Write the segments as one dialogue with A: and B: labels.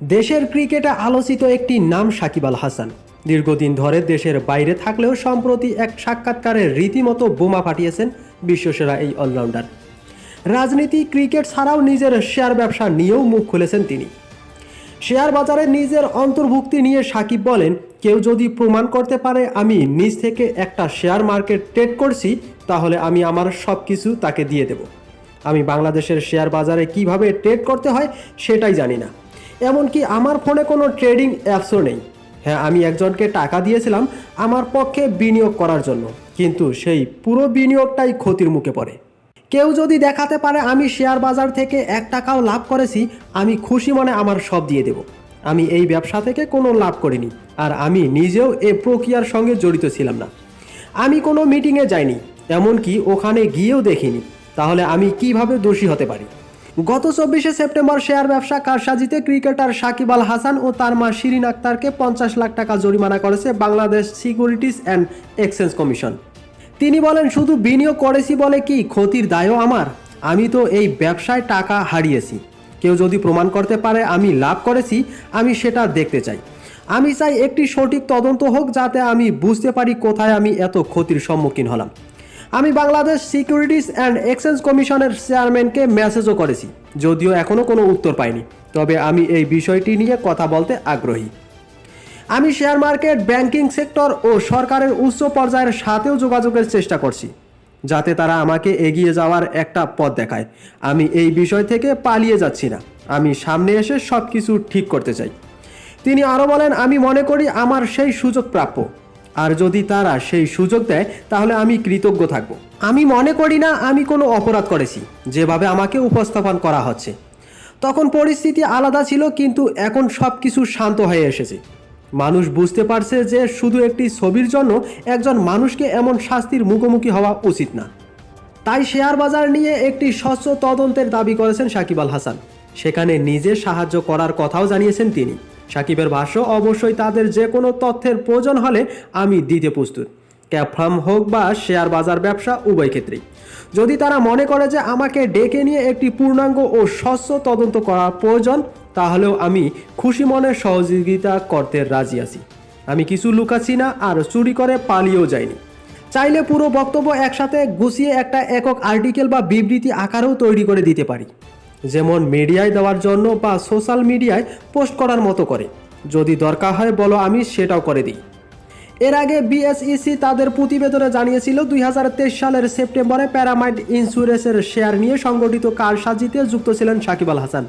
A: দেশের ক্রিকেটে আলোচিত একটি নাম সাকিব আল হাসান। দীর্ঘদিন ধরে দেশের বাইরে থাকলেও সম্প্রতি এক সাক্ষাৎকারে রীতিমতো বোমা ফাটিয়েছেন বিশ্বসেরা এই অলরাউন্ডার। রাজনীতি, ক্রিকেট ছাড়াও নিজের শেয়ার ব্যবসা নিয়েও মুখ খুলেছেন তিনি। শেয়ার বাজারে নিজের অন্তর্ভুক্তি নিয়ে সাকিব বলেন, কেউ যদি প্রমাণ করতে পারে আমি নিজ থেকে একটা শেয়ার মার্কেট ট্রেড করছি, তাহলে আমি আমার সব কিছু তাকে দিয়ে দেব। আমি বাংলাদেশের শেয়ার বাজারে কীভাবে ট্রেড করতে হয় সেটাই জানি না। এমনকি আমার ফোনে কোনো ট্রেডিং অ্যাপসও নেই। হ্যাঁ আমি একজনকে টাকা দিয়েছিলাম আমার পক্ষে বিনিয়োগ করার জন্য, কিন্তু সেই পুরো বিনিয়োগটাই ক্ষতির মুখে পড়ে। কেউ যদি দেখাতে পারে আমি শেয়ার বাজার থেকে এক টাকাও লাভ করেছি, আমি খুশি মনে আমার সব দিয়ে দেব। আমি এই ব্যবসা থেকে কোনো লাভ করিনি, আর আমি নিজেও এ প্রক্রিয়ার সঙ্গে জড়িত ছিলাম না। আমি কোনো মিটিংয়ে যাইনি, এমনকি ওখানে গিয়েও দেখিনি। তাহলে আমি কীভাবে দোষী হতে পারি? গত চব্বিশে সেপ্টেম্বর শেয়ার ব্যবসা কারসাজিতে ক্রিকেটার সাকিব আল হাসান ও তার মা শিরিন আক্তারকে পঞ্চাশ লাখ টাকা জরিমানা করেছে Bangladesh securities and exchange commission. তিনি বলেন, শুধু বিনিয়োগ করেছি বলে কি ক্ষতির দায়ও আমার? আমি তো এই ব্যবসায় টাকা হারিয়েছি। কেউ যদি প্রমাণ করতে পারে আমি লাভ করেছি, আমি সেটা দেখতে চাই। আমি চাই একটি সঠিক তদন্ত হোক যাতে আমি বুঝতে পারি কোথায় আমি এত ক্ষতির সম্মুখীন হলাম। আমি বাংলাদেশ সিকিউরিটিজ অ্যান্ড এক্সচেঞ্জ কমিশনের চেয়ারম্যানকে মেসেজও করেছি, যদিও এখনও কোনো উত্তর পাইনি। তবে আমি এই বিষয়টি নিয়ে কথা বলতে আগ্রহী। আমি শেয়ার মার্কেট, ব্যাংকিং সেক্টর ও সরকারের উচ্চ পর্যায়ের সাথেও যোগাযোগের চেষ্টা করছি, যাতে তারা আমাকে এগিয়ে যাওয়ার একটা পথ দেখায়। আমি এই বিষয় থেকে পালিয়ে যাচ্ছি না। আমি সামনে এসে সব কিছু ঠিক করতে চাই। তিনি আরও বলেন, আমি মনে করি আমার সেই সুযোগ প্রাপ্য। আর যদি তারা সেই সুযোগ দেয়, তাহলে আমি কৃতজ্ঞ থাকব। আমি মনে করি না আমি কোনো অপরাধ করেছি, যেভাবে আমাকে উপস্থাপন করা হচ্ছে। তখন পরিস্থিতি আলাদা ছিল, কিন্তু এখন সব কিছু শান্ত হয়ে এসেছে। মানুষ বুঝতে পারছে যে শুধু একটি ছবির জন্য একজন মানুষকে এমন শাস্তির মুখোমুখি হওয়া উচিত না। তাই শেয়ার বাজার নিয়ে একটি স্বচ্ছ তদন্তের দাবি করেছেন সাকিব আল হাসান। সেখানে নিজে সাহায্য করার কথাও জানিয়েছেন তিনি। সাকিবের ভাষ্য, অবশ্যই তাদের যে কোনো তথ্যের প্রয়োজন হলে আমি দিতে প্রস্তুত। ক্যাব ফার্ম হোক বা শেয়ার বাজার ব্যবসা, উভয় ক্ষেত্রেই। যদি তারা মনে করে যে আমাকে ডেকে নিয়ে একটি পূর্ণাঙ্গ ও স্বচ্ছ তদন্ত করা প্রয়োজন, তাহলেও আমি খুশি মনে সহযোগিতা করতে রাজি আছি। আমি কিছু লুকাচ্ছি না, আর চুরি করে পালিয়েও যাইনি। চাইলে পুরো বক্তব্য একসাথে গুছিয়ে একটা একক আর্টিকেল বা বিবৃতি আকারেও তৈরি করে দিতে পারি। যেমন মিডিয়ায় দেওয়ার জন্য বা সোশ্যাল মিডিয়ায় পোস্ট করার মতো করে। যদি দরকার হয় বলো আমি সেটাও করে দিই। এর আগে বিএসইসি তাদের প্রতিবেদনে জানিয়েছিল দুই হাজার তেইশ সালের সেপ্টেম্বরে প্যারামাইড ইন্স্যুরেন্সের শেয়ার নিয়ে সংগঠিত কারসাজিতে যুক্ত ছিলেন সাকিব আল হাসান।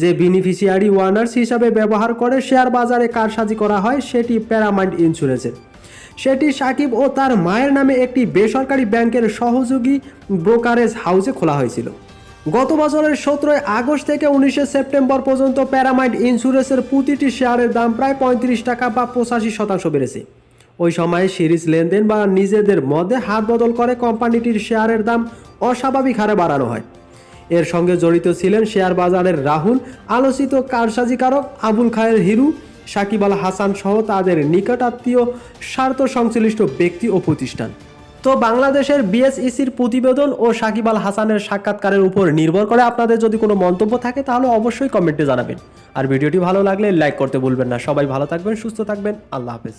A: যে বেনিফিশিয়ারি ওয়ার্নার্স হিসাবে ব্যবহার করে শেয়ার বাজারে কারসাজি করা হয় সেটি প্যারামাইন্ড ইন্স্যুরেন্সের। সেটি সাকিব ও তার মায়ের নামে একটি বেসরকারি ব্যাংকের সহযোগী ব্রোকারেজ হাউসে খোলা হয়েছিল। গত বছরের সতেরোই আগস্ট থেকে উনিশে সেপ্টেম্বর পর্যন্ত প্যারামাইড ইন্স্যুরেন্সের প্রতিটি শেয়ারের দাম প্রায় পঁয়ত্রিশ টাকা বা পঁচাশি শতাংশ বেড়েছে। ওই সময়ে সিরিজ লেনদেন বা নিজেদের মধ্যে হাত বদল করে কোম্পানিটির শেয়ারের দাম অস্বাভাবিক হারে বাড়ানো হয়। এর সঙ্গে জড়িত ছিলেন শেয়ার বাজারের রাহুল, আলোচিত কারসাজিকারক আবুল খায়ের হিরু, সাকিব আল হাসান সহ তাদের নিকটাত্মীয় স্বার্থ সংশ্লিষ্ট ব্যক্তি ও প্রতিষ্ঠান। তো বাংলাদেশের বিএসইসির প্রতিবেদন ও সাকিব আল হাসানের সাক্ষাৎকারের উপর নির্ভর করে আপনাদের যদি কোনো মন্তব্য থাকে, তাহলে অবশ্যই কমেন্টে জানাবেন। আর ভিডিওটি ভালো লাগলে লাইক করতে ভুলবেন না। সবাই ভালো থাকবেন, সুস্থ থাকবেন। আল্লাহ হাফেজ।